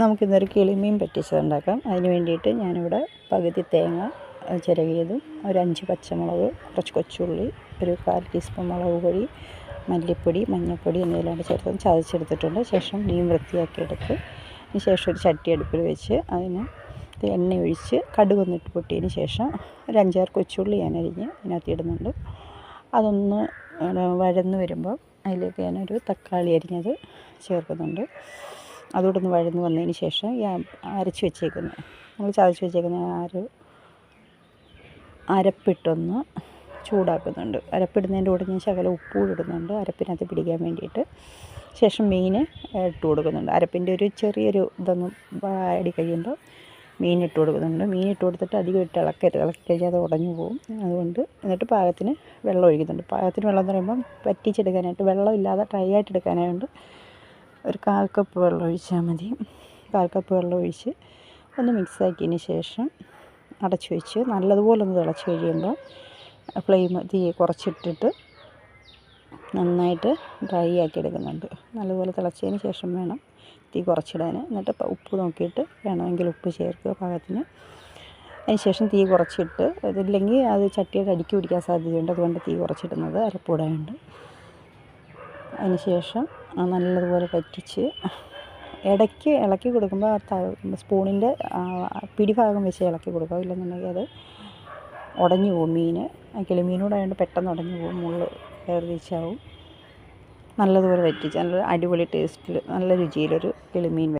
നമുക്കിന്നൊരു കിളിമീൻ പറ്റിച്ചതുണ്ടാക്കാം. അതിന് വേണ്ടിയിട്ട് ഞാനിവിടെ പകുതി തേങ്ങ ചിരകിയതും ഒരു അഞ്ച് പച്ചമുളക് കുറച്ച് കൊച്ചുള്ളി ഒരു കാൽ ടീസ്പൂൺ മുളക് പൊടി മല്ലിപ്പൊടി മഞ്ഞൾപ്പൊടി എന്നിവയെല്ലാം കൂടി ചേർത്ത് ചതച്ചെടുത്തിട്ടുണ്ട്. ശേഷം മീൻ വൃത്തിയാക്കി എടുത്ത് അതിന് ശേഷം ഒരു ചട്ടി അടുപ്പിൽ വെച്ച് അതിന് എണ്ണ ഒഴിച്ച് കടുകൊന്നിട്ട് പൊട്ടിയതിന് ശേഷം ഒരു അഞ്ചാറ് കൊച്ചുള്ളി ഞാൻ അരിഞ്ഞ് അതിനകത്ത് ഇടുന്നുണ്ട്. അതൊന്ന് വഴന്ന് വരുമ്പോൾ അതിലേക്ക് ഞാനൊരു തക്കാളി അരിഞ്ഞത് ചേർക്കുന്നുണ്ട്. അതുകൂടെ ഒന്ന് വഴന്ന് വന്നതിന് ശേഷം ഈ അരച്ച് വെച്ചേക്കുന്ന നമ്മൾ ചതച്ച് വെച്ചേക്കുന്ന ഒരു അരപ്പിട്ടൊന്ന് ചൂടാക്കുന്നുണ്ട്. അരപ്പിടുന്നതിന്റെ കൂടെ ഞാൻ ശകലം ഉപ്പ് കൂടി ഇടുന്നുണ്ട്. അരപ്പിനകത്ത് പിടിക്കാൻ വേണ്ടിയിട്ട് ശേഷം മീൻ ഇട്ട് കൊടുക്കുന്നുണ്ട്. അരപ്പിന്റെ ഒരു ചെറിയൊരു ഇതൊന്ന് ആടി കഴിയുമ്പോൾ മീൻ ഇട്ട് കൊടുക്കുന്നുണ്ട്. മീൻ ഇട്ട് കൊടുത്തിട്ട് അധികം ഇട്ട് ഇളക്കരുത്. ഇളക്കി കഴിഞ്ഞാൽ അത് ഉടഞ്ഞു പോകും അതുകൊണ്ട് എന്നിട്ട് പാകത്തിന് വെള്ളം ഒഴിക്കുന്നുണ്ട്. പാകത്തിന് വെള്ളം എന്ന് പറയുമ്പം പറ്റിച്ചെടുക്കാനായിട്ട് വെള്ളം ഇല്ലാതെ ഡ്രൈ ആയിട്ട് എടുക്കാനായതുകൊണ്ട് ഒരു കാൽ കപ്പ് വെള്ളം ഒഴിച്ചാൽ മതി. കാൽ കപ്പ് വെള്ളം ഒഴിച്ച് ഒന്ന് മിക്സ് ആക്കിയതിന് ശേഷം അടച്ച് വെച്ച് നല്ലതുപോലെ ഒന്ന് തിളച്ച് കഴിയുമ്പോൾ ഫ്ലെയിം തീ കുറച്ചിട്ടിട്ട് നന്നായിട്ട് ഡ്രൈ ആക്കി എടുക്കുന്നുണ്ട്. നല്ലതുപോലെ തിളച്ചതിന് ശേഷം വേണം തീ കുറച്ചിടാൻ. എന്നിട്ട് ഉപ്പ് നോക്കിയിട്ട് വേണമെങ്കിൽ ഉപ്പ് ചേർക്കുക പാകത്തിന്. അതിന് ശേഷം തീ കുറച്ചിട്ട് അതില്ലെങ്കിൽ അത് ചട്ടിയുടെ അടിക്ക് പിടിക്കാൻ സാധ്യതയുണ്ട്. അതുകൊണ്ട് തീ കുറച്ചിടുന്നത് അരപ്പൂടായുണ്ട് അതിന് ശേഷം നല്ലതുപോലെ പറ്റിച്ച് ഇടയ്ക്ക് ഇളക്കി കൊടുക്കുമ്പോൾ ആ സ്പൂണിന്റെ പിടിഭാഗം വെച്ച് ഇളക്കി കൊടുക്കുക. ഇല്ലെന്നുണ്ടെങ്കിൽ അത് ഉടഞ്ഞു പോകും മീൻ. കിളിമീനൂടായതുകൊണ്ട് പെട്ടെന്ന് ഉടഞ്ഞു പോകും. മുള്ള് വേർതിരിച്ചാവും നല്ലതുപോലെ വറ്റിച്ച് നല്ല അടിപൊളി ടേസ്റ്റിൽ നല്ല രുചിയിലൊരു കിളിമീൻ